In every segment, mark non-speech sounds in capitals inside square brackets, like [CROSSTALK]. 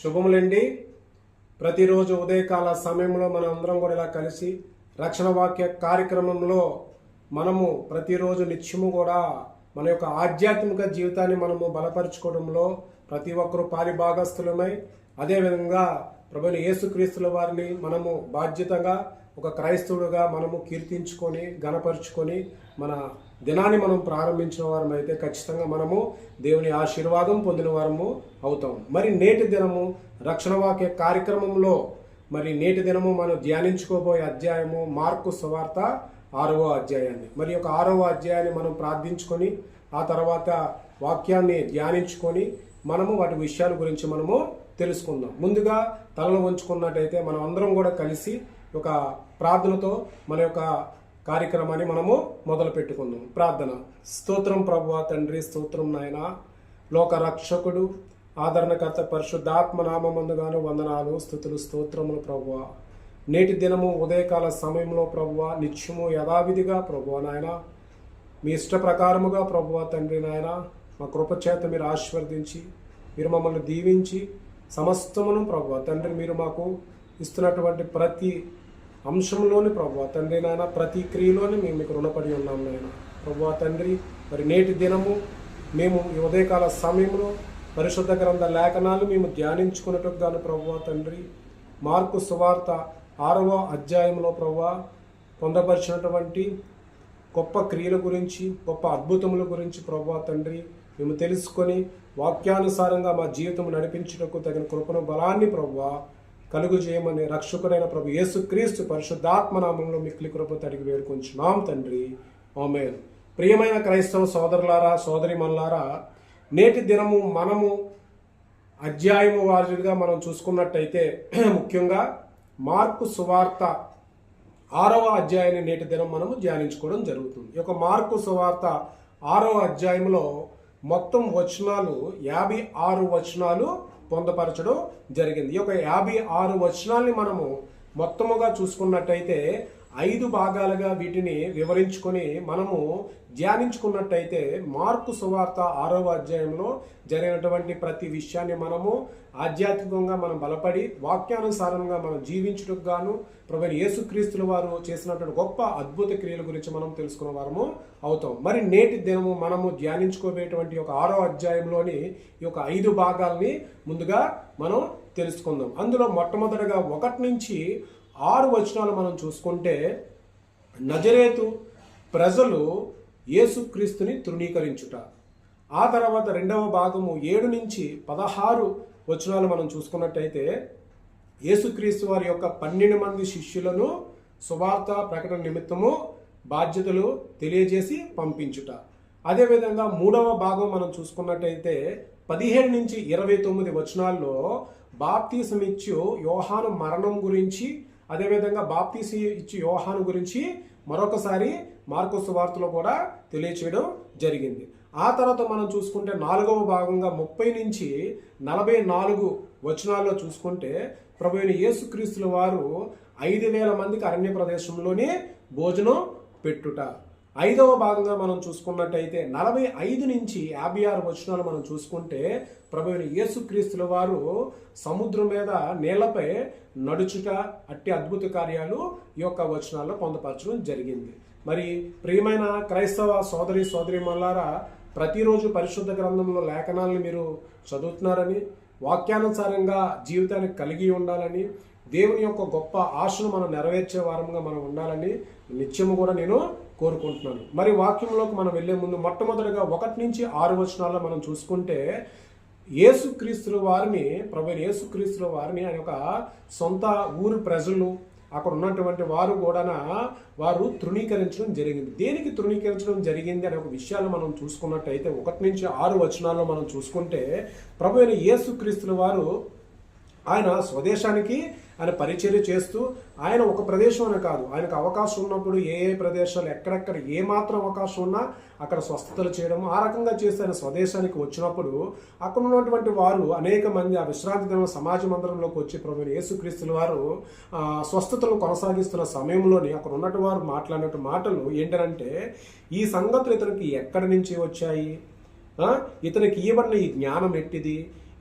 శుభములండి. ప్రతిరోజు ఉదయకాల సమయంలో మనం అందరం కూడా ఇలా కలిసి రక్షణ వాక్య కార్యక్రమంలో మనము ప్రతిరోజు నిత్యము కూడా మన యొక్క ఆధ్యాత్మిక జీవితాన్ని మనము బలపరుచుకోవడంలో ప్రతి ఒక్కరూ పారిభాగస్థులమై అదేవిధంగా ప్రభుని యేసుక్రీస్తుల వారిని మనము బాధ్యతగా ఒక క్రైస్తవుడుగా మనము కీర్తించుకొని గణపరుచుకొని మన దినాన్ని మనం ప్రారంభించిన వారం అయితే ఖచ్చితంగా మనము దేవుని ఆశీర్వాదం పొందిన వారము అవుతాం. మరి నేటి దినము రక్షణ వాక్య కార్యక్రమంలో మరి నేటి దినము మనం ధ్యానించుకోబోయే అధ్యాయము మార్కు సువార్త ఆరవ అధ్యాయాన్ని. మరి ఒక ఆరవ అధ్యాయాన్ని మనం ప్రార్థించుకొని ఆ తర్వాత వాక్యాన్ని ధ్యానించుకొని మనము వాటి విషయాల గురించి మనము తెలుసుకుందాం. ముందుగా తలలో ఉంచుకున్నట్టయితే మనం అందరం కూడా కలిసి ఒక ప్రార్థనతో మన యొక్క కార్యక్రమాన్ని మనము మొదలు పెట్టుకుందాం ప్రార్థన. స్తోత్రం ప్రభువ తండ్రి స్తోత్రం నాయన. లోక రక్షకుడు ఆదరణకర్త పరిశుద్ధాత్మ నామందుగాను వందనాలు స్థుతులు స్తోత్రములు ప్రభువ. నేటి దినము ఉదయకాల సమయంలో ప్రభువ నిత్యము యథావిధిగా ప్రభువ నాయన. మీ ఇష్ట ప్రకారముగా ప్రభువ తండ్రి నాయన మా కృపచేత మీరు ఆశీర్వదించి మీరు మమ్మల్ని దీవించి సమస్తమును ప్రభువ తండ్రి మీరు మాకు ఇస్తున్నటువంటి ప్రతి అంశంలోని ప్రభా తండ్రి నాయన ప్రతి క్రియలోని మేము మీకు రుణపడి ఉన్నాం నాయన. ప్రభా తండ్రి మరి నేటి దినము మేము ఈ ఉదయకాల సమయంలో పరిశుద్ధ గ్రంథ లేఖనాలు మేము ధ్యానించుకున్నట్టుకు గాను ప్రభా తండ్రి మార్కు సువార్త ఆరవ అధ్యాయంలో ప్రభా పొందపరిచినటువంటి గొప్ప క్రియల గురించి గొప్ప అద్భుతముల గురించి ప్రభా తండ్రి మేము తెలుసుకొని వాక్యానుసారంగా మా జీవితం నడిపించుటకు తగిన కృపను బలాన్ని ప్రభా కలుగు చేయమని రక్షకుడైన ప్రభు యేసుక్రీస్తు పరిశుద్ధాత్మ నామంలో మిక్కిలి కృప తడిగి వేడుకుంటున్నాం తండ్రి. ఆమెన్. ప్రియమైన క్రైస్తవ సోదరులారా సోదరిమల్లారా నేటి దినము మనము అధ్యాయము వారిగా మనం చూసుకున్నట్టయితే [CLEARS THROAT] ముఖ్యంగా మార్కు సువార్త ఆరవ అధ్యాయాన్ని నేటి దినం మనము ధ్యానించుకోవడం జరుగుతుంది. ఈ యొక్క మార్కు సువార్త ఆరవ అధ్యాయంలో మొత్తం వచనాలు యాభై ఆరు వచనాలు పొందపరచడం జరిగింది. ఈ యొక్క యాభై ఆరు వచనాల్ని మనము మొత్తముగా చూసుకున్నట్టయితే ఐదు భాగాలుగా వీటిని వివరించుకొని మనము ధ్యానించుకున్నట్టయితే మార్కు సువార్త ఆరవ అధ్యాయంలో జరిగినటువంటి ప్రతి విషయాన్ని మనము ఆధ్యాత్మికంగా మనం బలపడి వాక్యానుసారంగా మనం జీవించుటకు గాను ప్రభు యేసుక్రీస్తుల వారు చేసినటువంటి గొప్ప అద్భుత క్రియల గురించి మనం తెలుసుకున్న వారము అవుతాం. మరి నేటి దినము మనము ధ్యానించుకోబోయేటువంటి ఒక ఆరో అధ్యాయంలోని ఈ యొక్క ఐదు భాగాల్ని ముందుగా మనం తెలుసుకుందాం. అందులో మొట్టమొదటిగా ఒకటి నుంచి ఆరు వచనాలు మనం చూసుకుంటే నజరేతు ప్రజలు యేసుక్రీస్తుని తృణీకరించుట. ఆ తర్వాత రెండవ భాగము ఏడు నుంచి పదహారు వచనాలు మనం చూసుకున్నట్టయితే యేసుక్రీస్తు వారి యొక్క పన్నెండు మంది శిష్యులను సువార్త ప్రకటన నిమిత్తము బాధ్యతలు తెలియజేసి పంపించుట. అదేవిధంగా మూడవ భాగం మనం చూసుకున్నట్టయితే పదిహేడు నుంచి ఇరవై తొమ్మిది వచనాల్లో బాప్తీసం ఇచ్చు యోహాను మరణం గురించి అదేవిధంగా బాప్తీసి ఇచ్చి యోహాను గురించి మరొకసారి మార్కు సువార్తలో కూడా తెలియచేయడం జరిగింది. ఆ తర్వాత మనం చూసుకుంటే నాలుగవ భాగంగా ముప్పై నుంచి నలభై నాలుగు వచనాల్లో చూసుకుంటే ప్రభు యేసుక్రీస్తుల వారు ఐదు వేల మందికి అరణ్య ప్రదేశంలోనే భోజనం పెట్టుట. ఐదవ భాగంగా మనం చూసుకున్నట్టయితే నలభై ఐదు నుంచి యాభై ఆరు వచనాలు మనం చూసుకుంటే ప్రభు యేసుక్రీస్తుల వారు సముద్రం మీద నేలపై నడుచుట అట్టి అద్భుత కార్యాలు ఈ యొక్క వచనాల్లో పొందపరచడం జరిగింది. మరి ప్రియమైన క్రైస్తవ సోదరి సోదరి మల్లారా ప్రతిరోజు పరిశుద్ధ గ్రంథంలో లేఖనాలను మీరు చదువుతున్నారని వాక్యానుసారంగా జీవితాన్ని కలిగి ఉండాలని దేవుని యొక్క గొప్ప ఆశను మనం నెరవేర్చే వారంగా మనం ఉండాలని నిత్యము కూడా నేను కోరుకుంటున్నాను. మరి వాక్యంలోకి మనం వెళ్ళే ముందు మొట్టమొదటిగా ఒకటి నుంచి ఆరు వచనాల్లో మనం చూసుకుంటే యేసుక్రీస్తుల వారిని ప్రభు యేసుక్రీస్తుల వారిని ఆయన ఒక సొంత ఊరు ప్రజలు అక్కడ ఉన్నటువంటి వారు కూడా వారు తృణీకరించడం జరిగింది. దేనికి తృణీకరించడం జరిగింది అనే ఒక విషయాలు మనం చూసుకున్నట్టయితే ఒకటి నుంచి ఆరు వచనాల్లో మనం చూసుకుంటే ప్రభు అయిన యేసుక్రీస్తుల వారు ఆయన స్వదేశానికి ఆయన పరిచర్య చేస్తూ ఆయన ఒక ప్రదేశం అని కాదు. ఆయనకు అవకాశం ఉన్నప్పుడు ఏ ఏ ప్రదేశాలు ఎక్కడెక్కడ ఏ మాత్రం అవకాశం ఉన్నా అక్కడ స్వస్థతలు చేయడం ఆ రకంగా చేస్తే ఆయన స్వదేశానికి వచ్చినప్పుడు అక్కడ ఉన్నటువంటి వారు అనేక మంది ఆ విశ్రాంతి దినం సమాజ మందిరంలోకి వచ్చి ప్రభు యేసుక్రీస్తుల వారు స్వస్థతలు కొనసాగిస్తున్న సమయంలోని అక్కడ ఉన్నటువంటి వారు మాట్లాడినట్టు మాటలు ఏంటంటే ఈ సంగతులు ఇతనికి ఎక్కడి నుంచి వచ్చాయి? ఇతనికి ఇవ్వబడిన ఈ జ్ఞానం ఎట్టిది?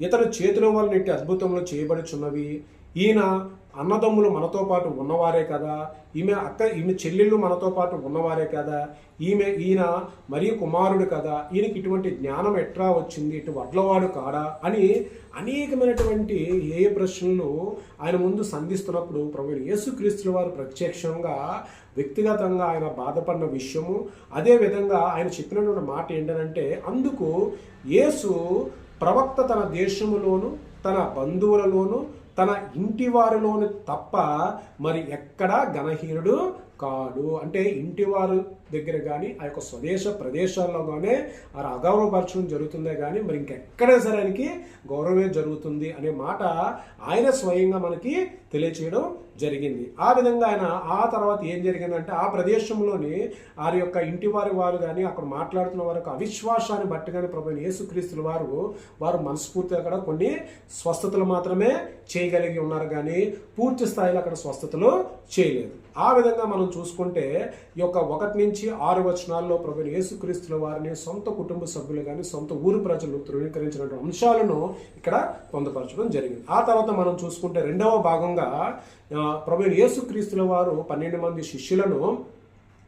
ఇతను చేతుల వలన నెట్టి అద్భుతంలో చేయబడుచున్నవి? ఈయన అన్నదమ్ములు మనతో పాటు ఉన్నవారే కదా ఈమె అక్క ఈమె చెల్లెళ్ళు మనతో పాటు ఉన్నవారే కదా ఈమె ఈయన మరియు కుమారుడు కదా ఈయనకి ఇటువంటి జ్ఞానం ఎట్రా వచ్చింది ఇటు వడ్లవాడు కాడా అని అనేకమైనటువంటి ఏ ప్రశ్నలు ఆయన ముందు సంధిస్తున్నప్పుడు ప్రభు యేసుక్రీస్తుల వారు ప్రత్యక్షంగా వ్యక్తిగతంగా ఆయన బాధపడిన విషయము. అదే విధంగా ఆయన చెప్పినటువంటి మాట ఏంటంటే అందుకు యేసు ప్రవక్త తన దేశములోను తన బంధువులలోనూ తన ఇంటి వారిలోని తప్ప మరి ఎక్కడా ఘనహీనుడు కాడు. అంటే ఇంటి వారు దగ్గర కానీ ఆ యొక్క స్వదేశ ప్రదేశాల్లో కానీ ఆ అగౌరవపరచడం జరుగుతుందే కానీ మరి ఇంకెక్కడ సరే ఆయనకి గౌరవమే జరుగుతుంది అనే మాట ఆయన స్వయంగా మనకి తెలియచేయడం జరిగింది. ఆ విధంగా ఆయన ఆ తర్వాత ఏం జరిగిందంటే ఆ ప్రదేశంలోని వారి యొక్క ఇంటి వారి వారు కానీ అక్కడ మాట్లాడుతున్న వారి యొక్క అవిశ్వాసాన్ని బట్టి కానీ ప్రభు యేసుక్రీస్తుల వారు వారు మనస్ఫూర్తిగా అక్కడ కొన్ని స్వస్థతలు మాత్రమే చేయగలిగి ఉన్నారు కానీ పూర్తి స్థాయిలో అక్కడ స్వస్థతలు చేయలేదు. ఆ విధంగా మనం చూసుకుంటే ఈ యొక్క ఒకటి నుంచి ఆరు వచనాల్లో ప్రభు యేసుక్రీస్తుల వారిని సొంత కుటుంబ సభ్యులు కానీ సొంత ఊరు ప్రజలు ధృవీకరించినటువంటి అంశాలను ఇక్కడ పొందపరచడం జరిగింది. ఆ తర్వాత మనం చూసుకుంటే రెండవ భాగంగా ప్రభు యేసుక్రీస్తుల వారు పన్నెండు మంది శిష్యులను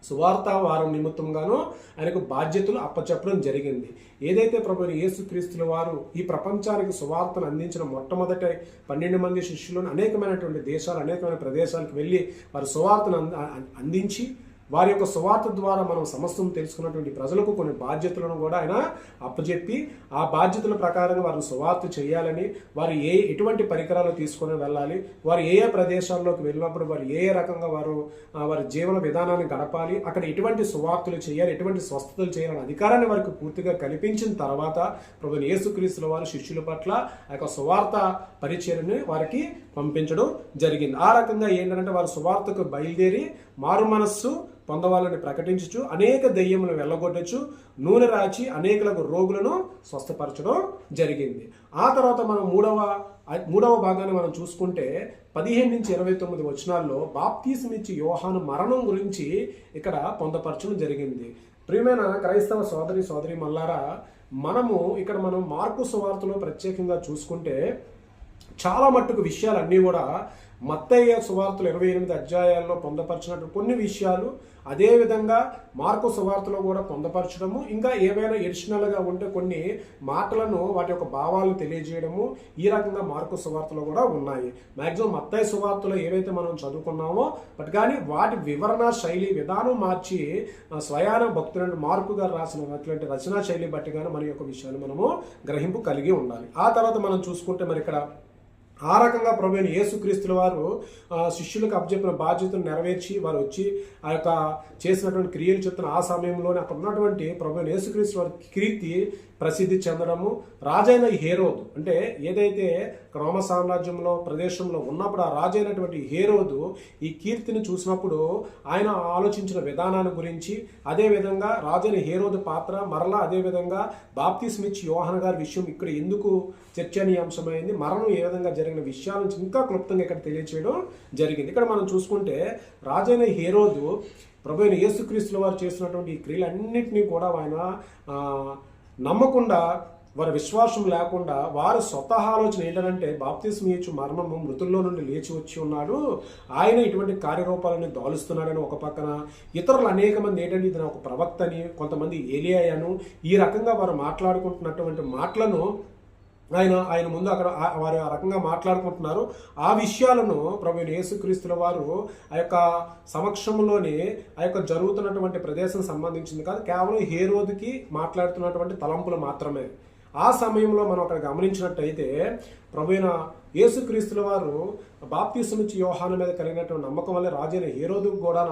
సువార్త వారం నిమిత్తంగాను ఆయనకు బాధ్యతలు అప్పచెప్పడం జరిగింది. ఏదైతే ప్రభు యేసుక్రీస్తుల వారు ఈ ప్రపంచానికి సువార్తను అందించిన మొట్టమొదట పన్నెండు మంది శిష్యులను అనేకమైనటువంటి దేశాలు అనేకమైన ప్రదేశాలకు వెళ్ళి వారి సువార్తను అంద- అందించి వారి యొక్క సువార్త ద్వారా మనం సమస్తం తెలుసుకున్నటువంటి ప్రజలకు కొన్ని బాధ్యతలను కూడా ఆయన అప్పచెప్పి ఆ బాధ్యతల ప్రకారంగా వారిని సువార్త చేయాలని వారు ఏ ఎటువంటి పరికరాలు తీసుకొని వెళ్ళాలి వారు ఏ ఏ ప్రదేశాల్లోకి వెళ్ళినప్పుడు వారు ఏ ఏ రకంగా వారు వారి జీవన విధానాన్ని గడపాలి అక్కడ ఎటువంటి సువార్తలు చేయాలి ఎటువంటి స్వస్థతలు చేయాలని అధికారాన్ని వారికి పూర్తిగా కల్పించిన తర్వాత ప్రభు యేసుక్రీస్తుల వారు శిష్యుల పట్ల ఆ యొక్క సువార్త పరిచయని వారికి పంపించడం జరిగింది. ఆ రకంగా ఏంటంటే వారు సువార్తకు బయలుదేరి మారు మనస్సు పొందవాలని ప్రకటించచ్చు అనేక దెయ్యములను వెళ్ళగొట్టచ్చు నూనె రాచి అనేకలకు రోగులను స్వస్థపరచడం జరిగింది. ఆ తర్వాత మనం మూడవ మూడవ భాగాన్ని మనం చూసుకుంటే పదిహేను నుంచి ఇరవై తొమ్మిది వచనాల్లో బాప్తీసం ఇచ్చి యోహాను మరణం గురించి ఇక్కడ పొందపరచడం జరిగింది. ప్రియమైన క్రైస్తవ సోదరి సోదరి మల్లారా మనము ఇక్కడ మనం మార్పు సువార్తలో ప్రత్యేకంగా చూసుకుంటే చాలా మట్టుకు విషయాలన్నీ కూడా మత్తయ్య సువార్తలు ఇరవై ఎనిమిది అధ్యాయాల్లో పొందపరిచినట్టు కొన్ని విషయాలు అదేవిధంగా మార్కు సువార్తలో కూడా పొందపరచడము ఇంకా ఏవైనా ఎడిషనల్గా ఉంటే కొన్ని మాటలను వాటి యొక్క భావాలను తెలియజేయడము ఈ రకంగా మార్కు సువార్తలో కూడా ఉన్నాయి. మ్యాక్సిమం మత్తయ్య సువార్తలో ఏవైతే మనం చదువుకున్నామో బట్ కానీ వాటి వివరణ శైలి విధానం మార్చి స్వయాన భక్తులను మార్కు గారు రాసిన అటువంటి రచనా శైలి బట్టి కానీ మన యొక్క విషయాలు మనము గ్రహింపు కలిగి ఉండాలి. ఆ తర్వాత మనం చూసుకుంటే మరి ఇక్కడ ఆ రకంగా ప్రభుని యేసుక్రీస్తుల వారు శిష్యులకు అప్పచెప్పిన బాధ్యతను నెరవేర్చి వారు వచ్చి ఆ యొక్క చేసినటువంటి క్రియలు చెప్తున్న ఆ సమయంలోనే అక్కడ ఉన్నటువంటి ప్రభుని యేసుక్రీస్తు వారి కీర్తి ప్రసిద్ధి చెందడము. రాజైన హేరోదు అంటే ఏదైతే రోమ సామ్రాజ్యంలో ప్రదేశంలో ఉన్నప్పుడు ఆ రాజైనటువంటి హేరోదు ఈ కీర్తిని చూసినప్పుడు ఆయన ఆలోచించిన విధానాన్ని గురించి అదేవిధంగా రాజైన హేరోదు పాత్ర మరలా అదే విధంగా బాప్తిస్మిచ్ యోహన్ గారి విషయం ఇక్కడ ఎందుకు చర్చనీయాంశమైంది మరణం ఏ విధంగా జరిగిన విషయాల నుంచి ఇంకా క్లుప్తంగా ఇక్కడ తెలియచేయడం జరిగింది. ఇక్కడ మనం చూసుకుంటే రాజైన హేరోదు ప్రభు అయిన యేసుక్రీస్తుల వారు చేసినటువంటి ఈ క్రియలన్నింటినీ కూడా ఆయన నమ్మకుండా వారి విశ్వాసం లేకుండా వారి స్వత ఆలోచన ఏంటంటే బాప్తిస్మ ఇచ్చు మర్మము మృతుల్లో నుండి లేచి వచ్చి ఉన్నాడు. ఆయన ఇటువంటి కార్యరూపాలను దాలుస్తున్నాడని ఒక పక్కన. ఇతరులు అనేక మంది ఏంటంటే ఇది ఒక ప్రవక్తని కొంతమంది ఏలియాయను ఈ రకంగా వారు మాట్లాడుకుంటున్నటువంటి మాటలను ఆయన ఆయన ముందు అక్కడ వారు ఆ రకంగా మాట్లాడుకుంటున్నారు. ఆ విషయాలను ప్రభు యేసుక్రీస్తుల వారు ఆ యొక్క సమక్షంలోనే ఆ యొక్క జరుగుతున్నటువంటి ప్రదేశం సంబంధించింది కాదు కేవలం హే రోజుకి మాట్లాడుతున్నటువంటి తలంపులు మాత్రమే. ఆ సమయంలో మనం అక్కడ గమనించినట్టయితే ప్రభుైన యేసుక్రీస్తుల వారు బాప్తీసు నుంచి యోహాను మీద కలిగినటువంటి నమ్మకం వల్ల రాజైన హేరోదు కూడా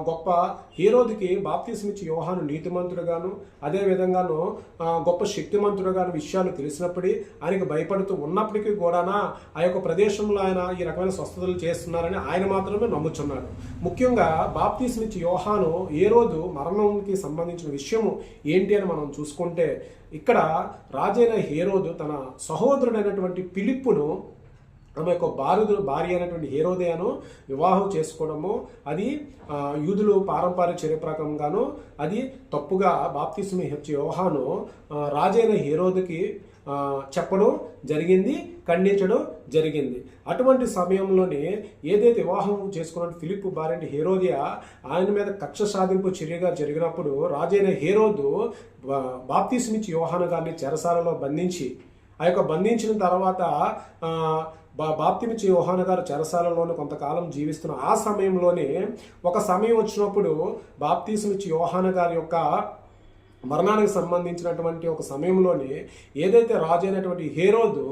గొప్ప హీరోదుకి బాప్తీసు నుంచి యోహాను నీతిమంతుడుగాను అదే విధంగాను గొప్ప శక్తిమంతుడుగాను విషయాలు తెలిసినప్పటికీ ఆయనకు భయపడుతూ ఉన్నప్పటికీ కూడా ఆ యొక్క ప్రదేశంలో ఆయన ఈ రకమైన స్వస్థతలు చేస్తున్నారని ఆయన మాత్రమే నమ్ముచున్నాడు. ముఖ్యంగా బాప్తీసు నుంచి యోహాను ఏ రోజు మరణంకి సంబంధించిన విషయము ఏంటి అని మనం చూసుకుంటే ఇక్కడ రాజైన హేరోదు తన సహోదరుడైనటువంటి పిలిప్పును ఆమె యొక్క బారుదు భార్య అయినటువంటి హేరోదయను వివాహం చేసుకోవడము అది యూదులు పారంపర్య చర్య అది తప్పుగా బాప్తిస్మి హెచ్చి యోహాను రాజైన హేరోదుకి చెప్పడం జరిగింది ఖండించడం జరిగింది. అటువంటి సమయంలోనే ఏదైతే వివాహం చేసుకున్న ఫిలిప్ భార్య హీరోదియా ఆయన మీద కక్ష సాధింపు చర్యగా జరిగినప్పుడు రాజైన హేరోదు బా- బాప్తీసునిచ్చి యోహాను గారిని చెరసాలలో బంధించి ఆ యొక్క బంధించిన తర్వాత బా- బాప్తిమిచ్చి యోహాను గారు చెరసాలలోనే కొంతకాలం జీవిస్తున్న ఆ సమయంలోనే ఒక సమయం వచ్చినప్పుడు బాప్తీసునిచ్చి యోహాను గారి యొక్క మరణానికి సంబంధించినటువంటి ఒక సమయంలోనే ఏదైతే రాజు అయినటువంటి హేరోదు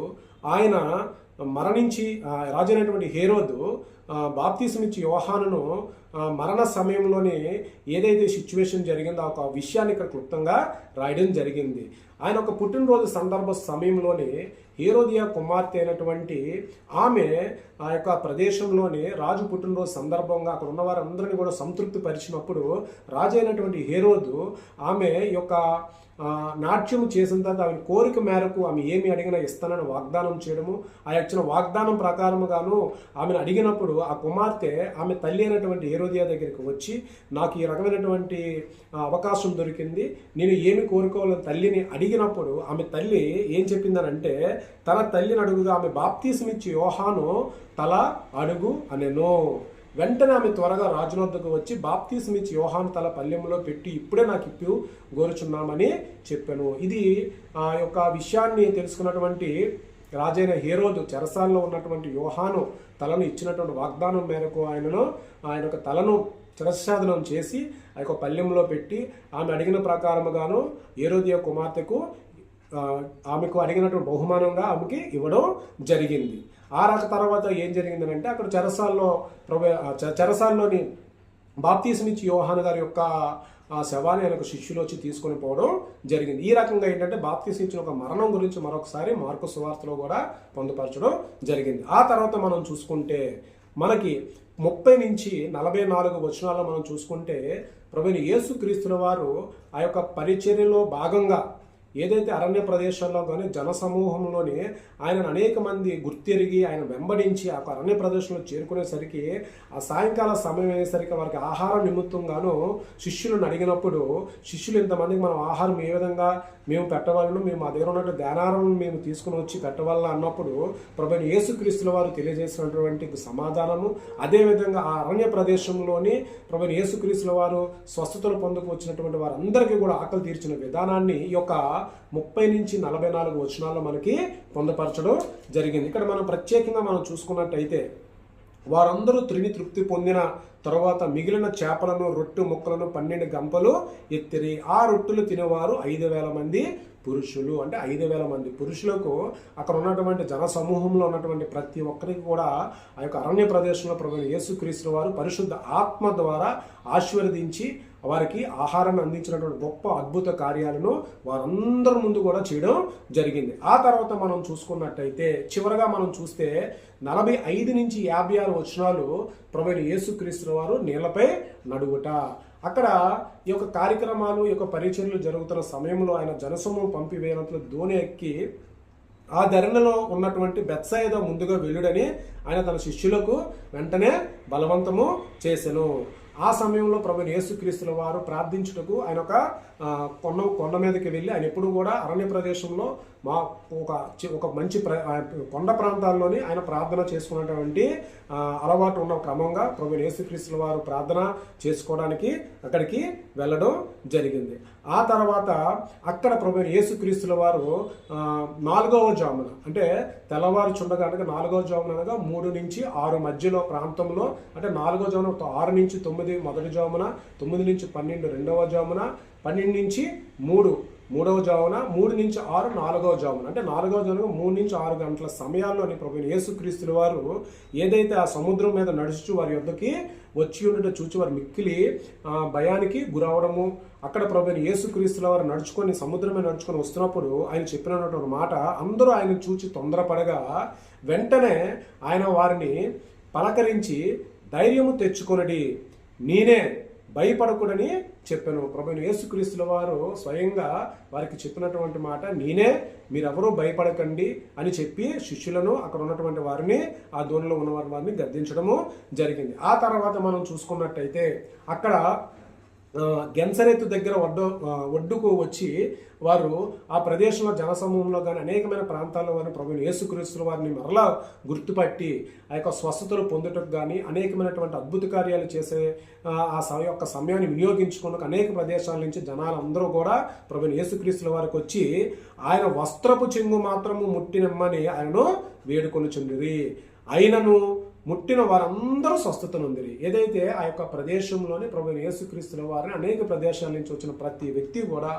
ఆయన మరణించి రాజు అయినటువంటి హేరోదు బాప్తీసునిచ్చి యోహానును మరణ సమయంలోనే ఏదైతే సిచ్యువేషన్ జరిగిందో ఒక విషయాన్ని ఇక్కడ క్లుప్తంగా రాయడం జరిగింది. ఆయన ఒక పుట్టినరోజు సందర్భ సమయంలోనే హీరోదియా కుమార్తె అయినటువంటి ఆమె ఆ యొక్క ప్రదేశంలోని రాజు పుట్టినరోజు సందర్భంగా అక్కడ ఉన్న వారందరినీ కూడా సంతృప్తి పరిచినప్పుడు రాజు అయినటువంటి హేరోదు ఆమె యొక్క నాట్యం చేసిన తర్వాత ఆమె కోరిక మేరకు ఆమె ఏమి అడిగినా ఇస్తానని వాగ్దానం చేయడము ఆ ఇచ్చిన వాగ్దానం ప్రకారముగాను ఆమెను అడిగినప్పుడు ఆ కుమార్తె ఆమె తల్లి అయినటువంటి హీరోదియా దగ్గరికి వచ్చి నాకు ఈ రకమైనటువంటి అవకాశం దొరికింది. నేను ఏమి కోరుకోవాలని తల్లిని అడిగినప్పుడు ఆమె తల్లి ఏం చెప్పిందనంటే తన తల్లిని అడుగుగా ఆమె బాప్తీసమిచ్చి యోహాను తల అడుగు అనెను. వెంటనే ఆమె త్వరగా రాజునొద్దకు వచ్చి బాప్తీసం యోహాను తల పల్లెంలో పెట్టి ఇప్పుడే నాకు ఇప్పు గోరుచున్నామని చెప్పాను. ఇది ఆ యొక్క విషయాన్ని తెలుసుకున్నటువంటి రాజైన హేరోదు చెరసాల్లో ఉన్నటువంటి యోహాను తలను ఇచ్చినటువంటి వాగ్దానం మేరకు ఆయనను ఆయన యొక్క తలను చిరసాధనం చేసి ఆ యొక్క పల్లెంలో పెట్టి ఆమె అడిగిన ప్రకారముగాను ఏరోదియ కుమార్తెకు ఆమెకు అడిగినటువంటి బహుమానంగా ఆమెకి ఇవ్వడం జరిగింది. ఆ రక తర్వాత ఏం జరిగిందంటే అక్కడ చెరసాల్లో ప్రభు చెరసాల్లోని బాప్తీసమిచ్చి యోహాన్ గారి యొక్క ఆ శవాన్ని ఆయనకు శిష్యులు వచ్చి తీసుకొని పోవడం జరిగింది. ఈ రకంగా ఏంటంటే బాప్తీసం ఇచ్చిన ఒక మరణం గురించి మరొకసారి మార్కు సువార్తలో కూడా పొందుపరచడం జరిగింది. ఆ తర్వాత మనం చూసుకుంటే మనకి ముప్పై నుంచి నలభై నాలుగు వచనాల్లో మనం చూసుకుంటే ప్రభుని యేసుక్రీస్తుల వారు ఆ యొక్క పరిచర్యలో భాగంగా ఏదైతే అరణ్య ప్రదేశంలో కానీ జనసమూహంలోనే ఆయనను అనేక మంది గుర్తిరిగి ఆయన వెంబడించి ఆ అరణ్య ప్రదేశంలో చేరుకునేసరికి ఆ సాయంకాల సమయం అయ్యేసరికి వారికి ఆహారం నిమిత్తంగాను శిష్యులను అడిగినప్పుడు శిష్యులు ఇంతమందికి మనం ఆహారం ఏ విధంగా మేము పెట్టవాలను? మేము మా దగ్గర ఉన్నటువంటి ధ్యానాలను మేము తీసుకుని వచ్చి పెట్టవాలని? అన్నప్పుడు ప్రభుత్వ యేసుక్రీస్తుల వారు తెలియజేసినటువంటి సమాధానము. అదేవిధంగా ఆ అరణ్య ప్రదేశంలోని ప్రభుత్వ యేసుక్రీస్తుల వారు స్వస్థతలు పొందుకు వచ్చినటువంటి వారందరికీ కూడా ఆకలి తీర్చిన విధానాన్ని ఈ యొక్క ముప్పై నుంచి నలభై నాలుగు వచనాల్లో మనకి పొందపరచడం జరిగింది. ఇక్కడ మనం ప్రత్యేకంగా మనం చూసుకున్నట్టయితే వారందరూ త్రిని తృప్తి పొందిన తరువాత మిగిలిన చేపలను రొట్టె ముక్కలను పన్నెండు గంపలు ఎత్తిరి. ఆ రొట్టెలు తినేవారు ఐదు వేల మంది పురుషులు. అంటే ఐదు వేల మంది పురుషులకు అక్కడ ఉన్నటువంటి జన సమూహంలో ఉన్నటువంటి ప్రతి ఒక్కరికి కూడా ఆ యొక్క అరణ్య ప్రదేశంలో ప్రభు యేసుక్రీస్తు వారు పరిశుద్ధ ఆత్మ ద్వారా ఆశీర్వదించి వారికి ఆహారాన్ని అందించినటువంటి గొప్ప అద్భుత కార్యాలను వారందరి ముందు కూడా చేయడం జరిగింది. ఆ తర్వాత మనం చూసుకున్నట్టయితే చివరగా మనం చూస్తే నలభై ఐదు నుంచి యాభై ఆరు వచనాలు ప్రభు యేసుక్రీస్తు వారు నీళ్ళపై నడుగుట అక్కడ ఈ యొక్క కార్యక్రమాలు ఈ యొక్క పరిచర్లు జరుగుతున్న సమయంలో ఆయన జనసమూహం పంపివేయనంతలో దోణి ఎక్కి ఆ ధరణలో ఉన్నటువంటి బెత్సాయిద ముందుగా వెళ్ళుడని ఆయన తన శిష్యులకు వెంటనే బలవంతము చేసెను. ఆ సమయంలో ప్రభు యేసుక్రీస్తుల వారు ప్రార్థించుటకు ఆయన ఒక కొండ కొండ మీదకి వెళ్ళి ఆయన ఎప్పుడు కూడా అరణ్య ప్రదేశంలో మా ఒక చి- ఒక మంచి ప్ర కొండ ప్రాంతాల్లోని ఆయన ప్రార్థన చేసుకున్నటువంటి అలవాటు ఉన్న క్రమంగా ప్రభు యేసుక్రీస్తుల వారు ప్రార్థన చేసుకోవడానికి అక్కడికి వెళ్ళడం జరిగింది. ఆ తర్వాత అక్కడ ప్రభు యేసుక్రీస్తుల వారు నాలుగవ జామున అంటే తెల్లవారు చుండగా అనగా నాలుగవ జామున అనగా మూడు నుంచి ఆరు మధ్యలో ప్రాంతంలో అంటే నాలుగో జామున ఆరు నుంచి తొమ్మిది మొదటి జామున తొమ్మిది నుంచి పన్నెండు రెండవ జామున పన్నెండు నుంచి మూడు మూడవ జామున మూడు నుంచి ఆరు నాలుగవ జామున. అంటే నాలుగవ జామున మూడు నుంచి ఆరు గంటల సమయాల్లోని ప్రభు యేసుక్రీస్తుల వారు ఏదైతే ఆ సముద్రం మీద నడుచుచు వారి యొద్దకి వచ్చి ఉండటం చూచి వారు మిక్కిలి భయానికి గురవడము. అక్కడ ప్రభు యేసుక్రీస్తుల వారు నడుచుకొని సముద్రం మీద నడుచుకొని వస్తున్నప్పుడు ఆయన చెప్పినటువంటి మాట అందరూ ఆయన చూచి తొందరపడగా వెంటనే ఆయన వారిని పలకరించి ధైర్యము తెచ్చుకొనడి. నేనే భయపడకూడని చెప్పాను. ప్రభు యేసుక్రీస్తుల వారు స్వయంగా వారికి చెప్పినటువంటి మాట నేనే మీరెవరూ భయపడకండి అని చెప్పి శిష్యులను అక్కడ ఉన్నటువంటి వారిని ఆ దోణిలో ఉన్న వారిని గద్దించడము జరిగింది. ఆ తర్వాత మనం చూసుకున్నట్టయితే అక్కడ గెన్సరెత్తు దగ్గర ఒడ్డు ఒడ్డుకు వచ్చి వారు ఆ ప్రదేశంలో జనసమూహంలో కానీ అనేకమైన ప్రాంతాల్లో కానీ ప్రభు యేసుక్రీస్తు వారిని మరలా గుర్తుపట్టి ఆ యొక్క స్వస్థతలు పొందుటకు కానీ అనేకమైనటువంటి అద్భుత కార్యాలు చేసే ఆ, సమయ యొక్క సమయాన్ని వినియోగించుకున్న అనేక ప్రదేశాల నుంచి జనాలందరూ కూడా ప్రభు యేసుక్రీస్తుల వారికి వచ్చి ఆయన వస్త్రపు చెంగు మాత్రము ముట్టినమ్మని ఆయనను వేడుకొని చెందిరి అయినను ముట్టిన వారందరూ స్వస్థత నొందిరి ఏదైతే ఆ యొక్క ప్రదేశంలోని ప్రభు యేసుక్రీస్తుల వారిని అనేక ప్రదేశాల నుంచి వచ్చిన ప్రతి వ్యక్తి కూడా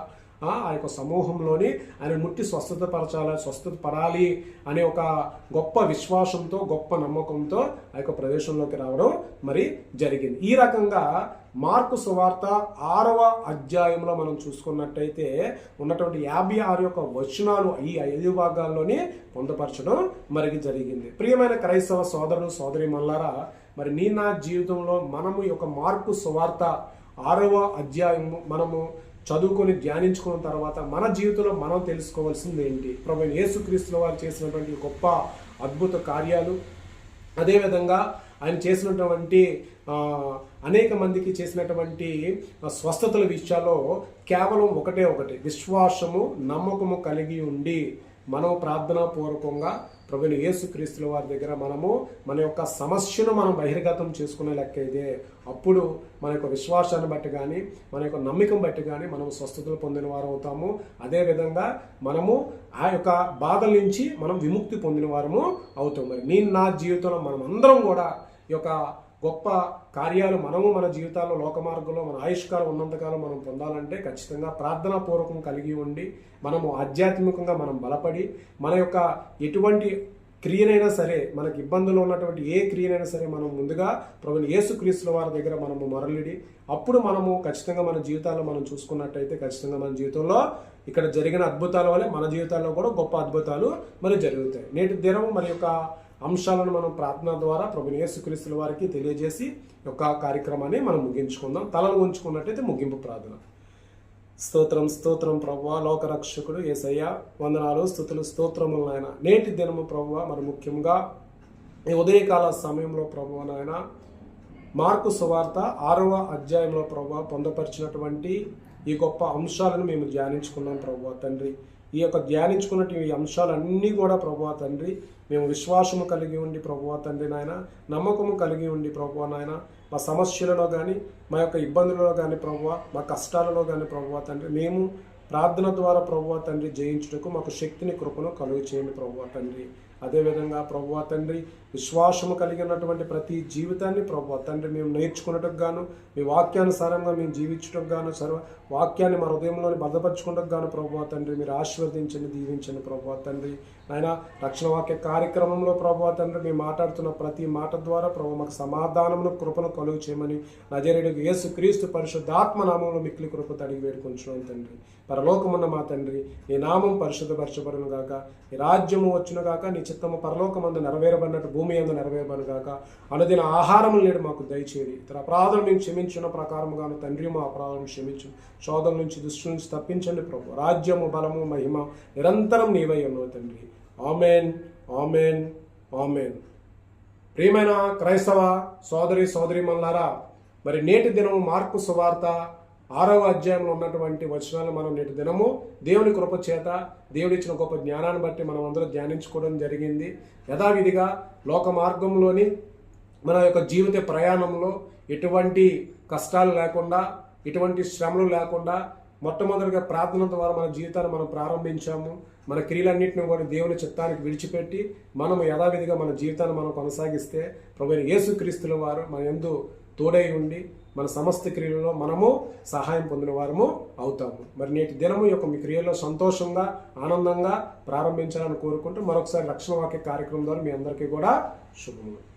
ఆ యొక్క సమూహంలోని ఆయన ముట్టి స్వస్థత పరచాలి స్వస్థత పడాలి అనే ఒక గొప్ప విశ్వాసంతో గొప్ప నమ్మకంతో ఆ యొక్క ప్రదేశంలోకి రావడం మరి జరిగింది. ఈ రకంగా మార్కు సువార్త ఆరవ అధ్యాయంలో మనం చూసుకున్నట్టయితే ఉన్నటువంటి యాభై ఆరు యొక్క వచనాలు ఈ ఐదు భాగాల్లోనే పొందపరచడం మరి జరిగింది. ప్రియమైన క్రైస్తవ సోదరుడు సోదరి మల్లారా మరి నీ నా జీవితంలో మనము యొక్క మార్కు సువార్త ఆరవ అధ్యాయము మనము చదువుకొని ధ్యానించుకున్న తర్వాత మన జీవితంలో మనం తెలుసుకోవాల్సింది ఏంటి? ప్రభు యేసుక్రీస్తుల వారు చేసినటువంటి గొప్ప అద్భుత కార్యాలు. అదేవిధంగా ఆయన చేసినటువంటి అనేక మందికి చేసినటువంటి స్వస్థతల విషయాల్లో కేవలం ఒకటే ఒకటి విశ్వాసము నమ్మకము కలిగి ఉండి మనం ప్రార్థనా పూర్వకంగా ప్రభుని యేసుక్రీస్తుల వారి దగ్గర మనము మన యొక్క సమస్యను మనం బహిర్గతం చేసుకునే లెక్క ఇదే. అప్పుడు మన యొక్క విశ్వాసాన్ని బట్టి కానీ మన యొక్క నమ్మకం బట్టి కానీ మనం స్వస్థతలు పొందిన వారు అవుతాము అదేవిధంగా మనము ఆ యొక్క బాధల నుంచి మనం విముక్తి పొందిన వారము అవుతాము మరి నేను నా జీవితంలో మనం అందరం కూడా ఈ యొక్క గొప్ప కార్యాలు మనము మన జీవితాల్లో లోక మార్గంలో మన ఆయుష్కాలం ఉన్నంతకాలం మనం పొందాలంటే ఖచ్చితంగా ప్రార్థనా పూర్వకం కలిగి ఉండి మనము ఆధ్యాత్మికంగా మనం బలపడి మన యొక్క ఎటువంటి క్రియనైనా సరే మనకి ఇబ్బందులు ఉన్నటువంటి ఏ క్రియనైనా సరే మనం ముందుగా ప్రభుని యేసుక్రీస్తుల వారి దగ్గర మనము మరలిడి అప్పుడు మనము ఖచ్చితంగా మన జీవితాల్లో మనం చూసుకున్నట్టయితే ఖచ్చితంగా మన జీవితంలో ఇక్కడ జరిగిన అద్భుతాల వల్ల మన జీవితాల్లో కూడా గొప్ప అద్భుతాలు మరి జరుగుతాయి. నేటి దినం మరి యొక్క అంశాలను మనం ప్రార్థన ద్వారా ప్రభుని యేసుక్రీస్తుల వారికి తెలియజేసి యొక్క కార్యక్రమాన్ని మనం ముగించుకుందాం. తలలు ఉంచుకున్నట్టయితే ముగింపు ప్రార్థన. స్తోత్రం స్తోత్రం ప్రభు లోకరక్షకుడు ఏసయ్య వందనాలు స్థుతులు స్తోత్రములు నాయన. నేటి దినము ప్రభువ మరి ముఖ్యంగా ఈ ఉదయకాల సమయంలో ప్రభువ నాయన మార్కు సువార్త ఆరవ అధ్యాయంలో ప్రభు పొందపరిచినటువంటి ఈ గొప్ప అంశాలను మేము ధ్యానించుకున్నాం ప్రభు తండ్రి. ఈ యొక్క ధ్యానించుకున్నటువంటి ఈ అంశాలన్నీ కూడా ప్రభువా తండ్రి మేము విశ్వాసము కలిగి ఉండి ప్రభువా తండ్రి నాయన నమ్మకము కలిగి ఉండి ప్రభువా నాయన మా సమస్యలలో కానీ మా యొక్క ఇబ్బందులలో కానీ ప్రభువ మా కష్టాలలో కానీ ప్రభువా తండ్రి మేము ప్రార్థన ద్వారా ప్రభువా తండ్రి జయించుటకు మాకు శక్తిని కృపను కలుగు చేయండి ప్రభువా తండ్రి. అదేవిధంగా ప్రభు తండ్రి విశ్వాసము కలిగినటువంటి ప్రతి జీవితాన్ని ప్రభు తండ్రి మేము నేర్చుకున్నట్టుకు గాను మీ వాక్యానుసారంగా మేము జీవించటకు గాను సర్వ వాక్యాన్ని మా హృదయంలోని భద్రపరచుకున్నట్టుకు గాను ప్రభు తండ్రి మీరు ఆశీర్వదించండి దీవించండి ప్రభు తండ్రి. ఆయన రక్షణ వాక్య కార్యక్రమంలో ప్రభు తండ్రి మేము మాట్లాడుతున్న ప్రతి మాట ద్వారా ప్రభు మాకు సమాధానమును కృపను కలుగు చేయమని నజరేయుడు యేసు క్రీస్తు పరిశుద్ధాత్మ నామంలో మిక్కిలి కృప తడిగి వేడుకుంటున్నాం తండ్రి. పరలోకమున్న మా తండ్రి నీ నామం పరిశుద్ధపరచబడును గాక. నీ రాజ్యము వచ్చును గాక నీ చిత్తము పరలోకమందు నెరవేరబడినట్టు భూమి అందు నెరవేరబడిన గాక. అనుదిన ఆహారము నేడు మాకు దయచేది ఇతర అపరాధం మేము క్షమించిన ప్రకారముగాను తండ్రి మా అపరాధం క్షమించు. శోధం నుంచి దుష్టు నుంచి తప్పించండి ప్రభు. రాజ్యము బలము మహిమ నిరంతరం నీవై తండ్రి. Amen amen amen. ప్రియమైన క్రైస్తవ సోదరి సోదరి మల్లారా మరి నేటి దినము మార్పు సువార్త ఆరవ అధ్యాయంలో ఉన్నటువంటి వచనాలు మనం నేటి దినము దేవుని కృప చేత దేవుడు ఇచ్చిన గొప్ప జ్ఞానాన్ని బట్టి మనం అందరూ ధ్యానించుకోవడం జరిగింది. యథావిధిగా లోక మార్గంలోని మన యొక్క జీవిత ప్రయాణంలో ఎటువంటి కష్టాలు లేకుండా ఎటువంటి శ్రమలు లేకుండా మొట్టమొదటిగా ప్రార్థన ద్వారా మన జీవితాన్ని మనం ప్రారంభించాము. మన క్రియలన్నింటిని కూడా దేవుని చిత్తానికి విడిచిపెట్టి మనము యథావిధిగా మన జీవితాన్ని మనం కొనసాగిస్తే ప్రభు యేసుక్రీస్తుల వారు మన ఎందు తోడై ఉండి మన సమస్త క్రియలలో మనము సహాయం పొందిన వారము అవుతాము. మరి నేటి దినము యొక్క మీ క్రియల్లో సంతోషంగా ఆనందంగా ప్రారంభించాలని కోరుకుంటూ మరొకసారి రక్షణ వాక్య కార్యక్రమం ద్వారా మీ అందరికీ కూడా శుభములు.